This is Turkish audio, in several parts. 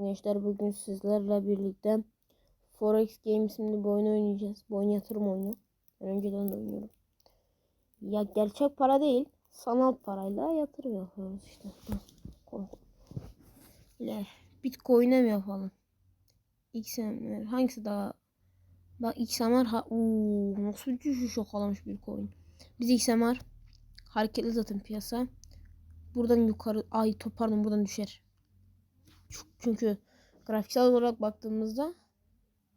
Gençler bugün sizlerle birlikte Forex Games isimli bir oyun oynayacağız. Bu oyun yatırım oyunu. Ben önceden de oynuyorum. Ya gerçek para değil. Sanal parayla yatırım yapıyoruz işte. Ile Bitcoin'e mi yapalım? XMR hangisi daha? Bak XMR ha Uuu, nasıl düşüş yakalamış Bitcoin. Biz XMR hareketli zaten piyasa. Buradan yukarı ay pardon buradan düşer. Çünkü grafiksel olarak baktığımızda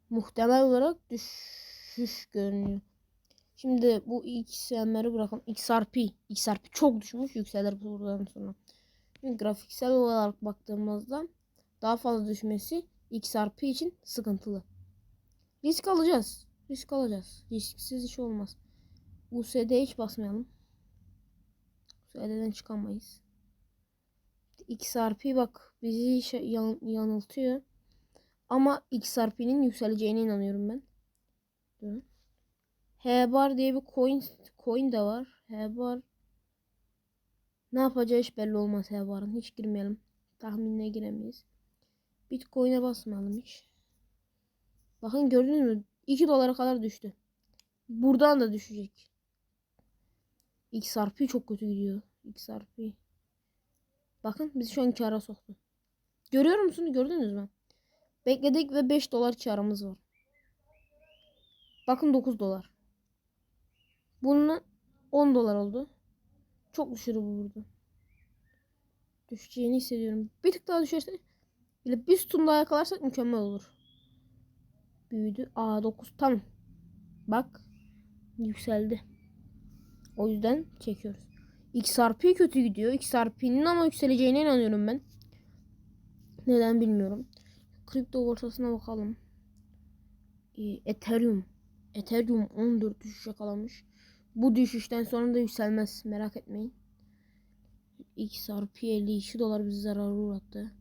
muhtemel olarak düşüş görünüyor. Şimdi bu XMR'i bırakalım. XRP. XRP çok düşmüş. Yükselir buradan sonra. Şimdi grafiksel olarak baktığımızda daha fazla düşmesi XRP için sıkıntılı. Risk alacağız. Risk alacağız. Risksiz iş olmaz. USD'ye hiç basmayalım. USD'den çıkamayız. XRP bak bizi yan, yanıltıyor. Ama XRP'nin yükseleceğine inanıyorum ben. Durun. H-bar diye bir coin coin de var. H-bar ne yapacağı hiç belli olmaz H-bar'ın. Hiç girmeyelim. Tahminine giremeyiz. Bitcoin'e basmayalım hiç. Bakın gördünüz mü? 2 dolara kadar düştü. Buradan da düşecek. XRP çok kötü gidiyor. XRP. Bakın bizi şu an kara soktu. Görüyor musunuz? Gördünüz mü? Bekledik ve 5 dolar karımız var. Bakın 9 dolar. Bununla 10 dolar oldu. Çok düşürü bu burada. Düşeceğini hissediyorum. Bir tık daha düşerse bile bir sütun daha yakalarsak mükemmel olur. Büyüdü. Aa 9 tamam. Bak yükseldi. O yüzden çekiyoruz. XRP kötü gidiyor. XRP'nin ama yükseleceğine inanıyorum ben. Neden bilmiyorum. Kripto borsasına bakalım. Ee, Ethereum. Ethereum 14 düşüş yakalamış. Bu düşüşten sonra da yükselmez. Merak etmeyin. XRP 52 dolar bizi zarara uğrattı.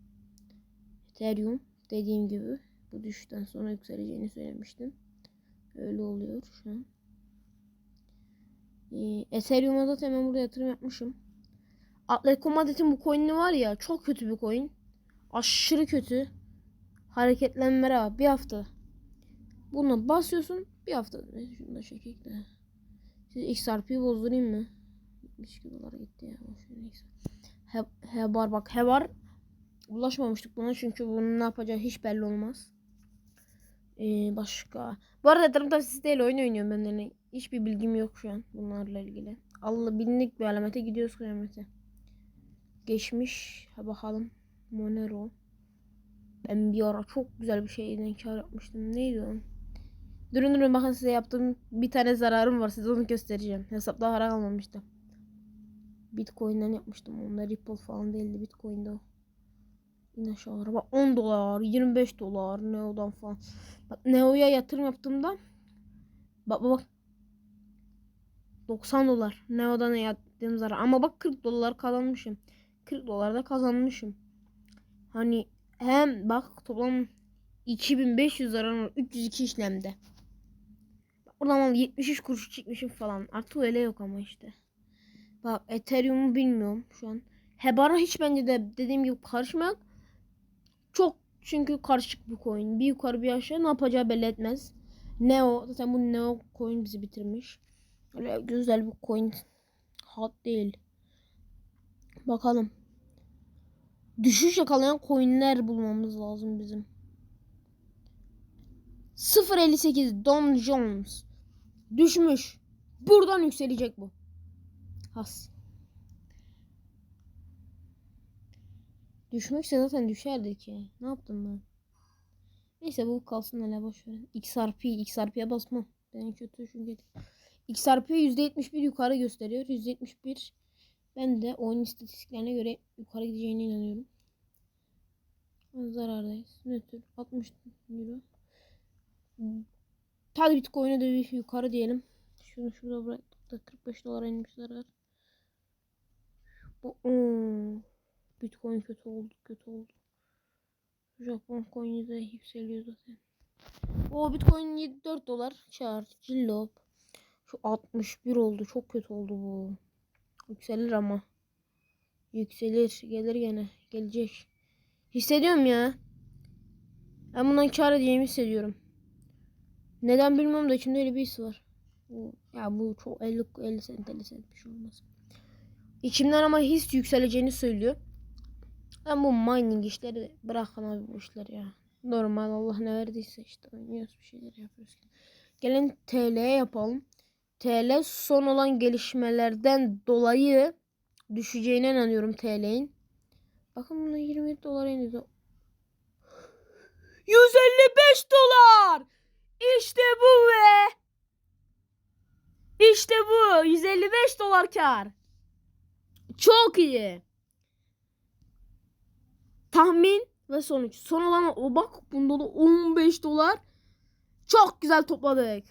Ethereum dediğim gibi bu düşüşten sonra yükseleceğini söylemiştim. Öyle oluyor şu an. Ee, Ethereum'a zaten ben burada yatırım yapmışım. Atletico Madrid'in bu coin'i var ya çok kötü bir coin. Aşırı kötü. Hareketlenmeler var. Bir hafta. Buna basıyorsun. Bir hafta. Şunu da çekek de. Siz XRP'yi bozdurayım mı? 72 dolar gitti ya. He, hebar bak. Hebar ulaşmamıştık buna çünkü bunun ne yapacağı hiç belli olmaz. Ee, başka. Bu arada yatırım tavsiyesi değil oyun oynuyorum ben. Yani hiçbir bilgim yok şu an bunlarla ilgili. Allah binlik bir alamete gidiyoruz kıyamete. Geçmiş. Ha bakalım. Monero. Ben bir ara çok güzel bir şeyden kar yapmıştım. Neydi o? Durun durun bakın size yaptığım bir tane zararım var. Size onu göstereceğim. Hesapta para kalmamıştı. Bitcoin'den yapmıştım. Onda Ripple falan değildi. Bitcoin'de o. Yine aşağılara bak 10 dolar 25 dolar Neo'dan falan. Bak Neo'ya yatırım yaptığımda bak bak 90 dolar Neo'dan yaptığım zarar ama bak 40 dolar kazanmışım. 40 dolar da kazanmışım. Hani hem bak toplam 2500 zarar 302 işlemde. Oradan 73 kuruş çıkmışım falan. Artık öyle yok ama işte. Bak Ethereum'u bilmiyorum şu an. Hebara hiç bence de dediğim gibi karışmak çok çünkü karışık bir coin. Bir yukarı bir aşağı ne yapacağı belli etmez. Neo zaten bu Neo coin bizi bitirmiş. Öyle güzel bir coin hot değil. Bakalım. Düşüş yakalayan coinler bulmamız lazım bizim. 0.58 Don Jones. Düşmüş. Buradan yükselecek bu. Has. Düşmekse zaten düşerdi ki. Ne yaptım ben? Neyse bu kalsın hele boş ver. XRP, XRP'ye basmam. Ben kötü çünkü. XRP %71 yukarı gösteriyor. %71 ben de oyun istatistiklerine göre yukarı gideceğine inanıyorum. Zarardayız. Nötr 60 euro. Hadi Bitcoin'e de bir yukarı diyelim. Şunu şurada bıraktık da 45 dolara inmiş zarar. Bu, hmm. Bitcoin kötü oldu, kötü oldu. Japon coin'i de yükseliyor zaten. O Bitcoin 74 dolar çağır. Cillop. Şu 61 oldu. Çok kötü oldu bu. Yükselir ama. Yükselir. Gelir gene. Gelecek. Hissediyorum ya. Ben bundan kar edeceğimi hissediyorum. Neden bilmiyorum da içimde öyle bir his var. Bu- Ya bu çok 50 50 sent 50 sent bir şey olmaz. İçimden ama his yükseleceğini söylüyor. Ben bu mining işleri bırakın abi bu işleri ya. Normal Allah ne verdiyse işte oynuyoruz bir şeyler yapıyoruz. Gelin TL'ye yapalım. TL son olan gelişmelerden dolayı düşeceğine inanıyorum TL'nin. Bakın buna 27 dolar indi. 155 dolar. İşte bu be. İşte bu. 155 dolar kar. Çok iyi. Tahmin ve sonuç. Son olan o bak bunda da 15 dolar. Çok güzel topladık.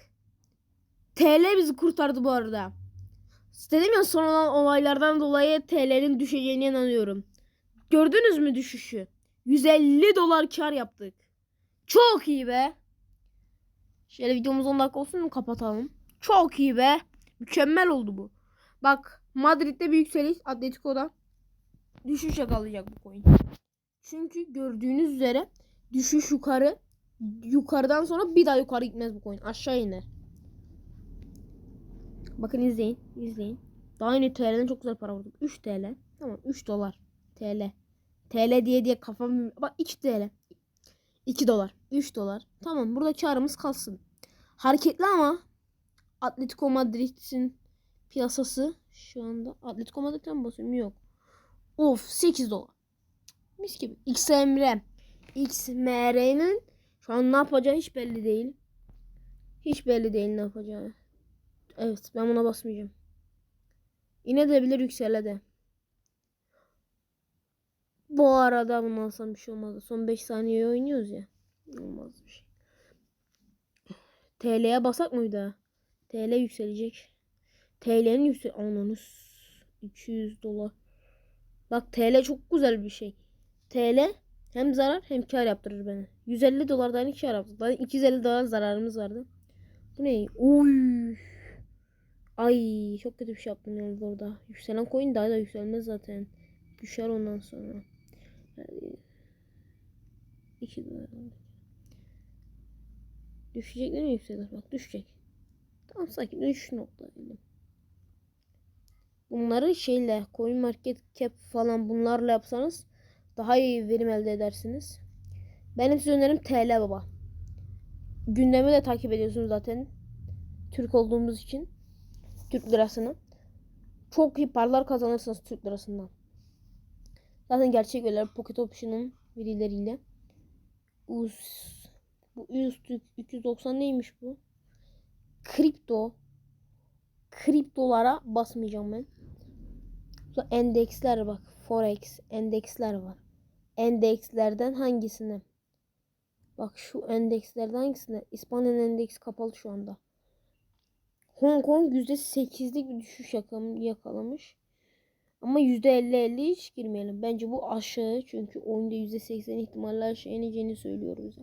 TL bizi kurtardı bu arada. Dedim ya son olan olaylardan dolayı TL'nin düşeceğine inanıyorum. Gördünüz mü düşüşü? 150 dolar kar yaptık. Çok iyi be. Şöyle videomuz 10 dakika olsun mu kapatalım. Çok iyi be. Mükemmel oldu bu. Bak Madrid'de bir yükseliş. Atletico'da düşüş yakalayacak bu coin. Çünkü gördüğünüz üzere düşüş yukarı. Yukarıdan sonra bir daha yukarı gitmez bu coin. Aşağı iner. Bakın izleyin. izleyin. Daha yeni TL'den çok güzel para vurduk. 3 TL. Tamam 3 dolar. TL. TL diye diye kafam... Bak 2 TL. 2 dolar. 3 dolar. Tamam burada karımız kalsın. Hareketli ama Atletico Madrid'in piyasası şu anda Atletico Madrid'e mi basıyorum? Yok. Of 8 dolar. Mis gibi. XMR. XMR'nin şu an ne yapacağı hiç belli değil. Hiç belli değil ne yapacağı. Evet ben buna basmayacağım. Yine de bilir yüksele de. Bu arada bunu alsam bir şey olmaz. Son 5 saniye oynuyoruz ya. Olmaz bir şey. TL'ye basak mı bir daha? TL yükselecek. TL'nin yüksel... Ananız. 200 dolar. Bak TL çok güzel bir şey. TL hem zarar hem kar yaptırır beni. 150 dolardan kar yaptı. Daha 250 dolar zararımız vardı. Bu ne? Oy. Ay çok kötü bir şey yaptım yalnız orada. Yükselen coin daha da yükselmez zaten. Düşer ondan sonra. Yani 2 dolar. Düşecek mi yükselir? Bak düşecek. Tamam sakin düş nokta. Bunları şeyle coin market cap falan bunlarla yapsanız daha iyi verim elde edersiniz. Benim size önerim TL baba. Gündemi de takip ediyorsunuz zaten. Türk olduğumuz için. Türk lirasını. Çok iyi paralar kazanırsınız Türk lirasından. Zaten gerçek veriler Pocket Option'un verileriyle. Us, bu üst 290 neymiş bu? Kripto. Kriptolara basmayacağım ben. Sonra endeksler bak. Forex endeksler var. Endekslerden hangisine? Bak şu endekslerden hangisine? İspanya'nın endeksi kapalı şu anda. Hong Kong %8'lik bir düşüş yakalamış. Ama %50-50 hiç girmeyelim. Bence bu aşağı. Çünkü oyunda %80 ihtimalle aşağı ineceğini söylüyor bize.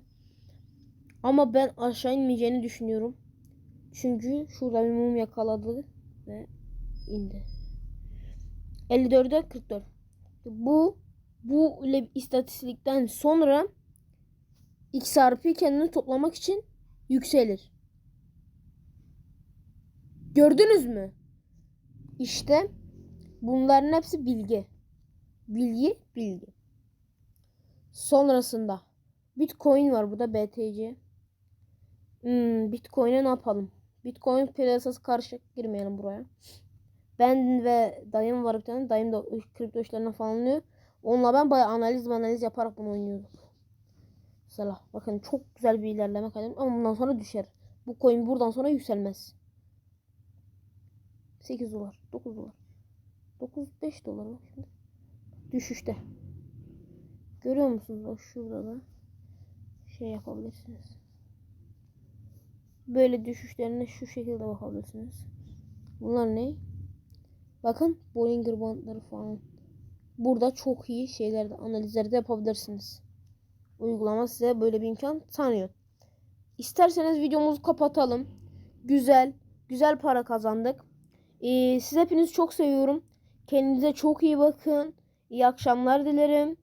Ama ben aşağı inmeyeceğini düşünüyorum. Çünkü şurada bir mum yakaladı ve indi. 54'e 44. Bu bu istatistikten sonra XRP kendini toplamak için yükselir. Gördünüz mü? İşte bunların hepsi bilgi. Bilgi, bilgi. Sonrasında Bitcoin var burada BTC. Hmm, Bitcoin'e ne yapalım? Bitcoin piyasası karışık girmeyelim buraya. Ben ve dayım var bir tane. Dayım da kripto işlerine falan anlıyor. Onunla ben bayağı analiz analiz yaparak bunu oynuyorduk. Mesela bakın çok güzel bir ilerleme kaydım ama bundan sonra düşer. Bu coin buradan sonra yükselmez. 8 dolar, 9 dolar. 9 5 dolar bak şimdi. Düşüşte. Görüyor musunuz? Bak şurada da şey yapabilirsiniz. Böyle düşüşlerine şu şekilde bakabilirsiniz. Bunlar ne? Bakın Bollinger bandları falan. Burada çok iyi şeylerde analizleri de yapabilirsiniz. Uygulama size böyle bir imkan tanıyor. İsterseniz videomuzu kapatalım. Güzel, güzel para kazandık. Ee, siz hepinizi çok seviyorum. Kendinize çok iyi bakın. İyi akşamlar dilerim.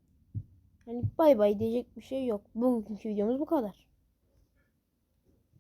Yani bay bay diyecek bir şey yok. Bugünkü videomuz bu kadar.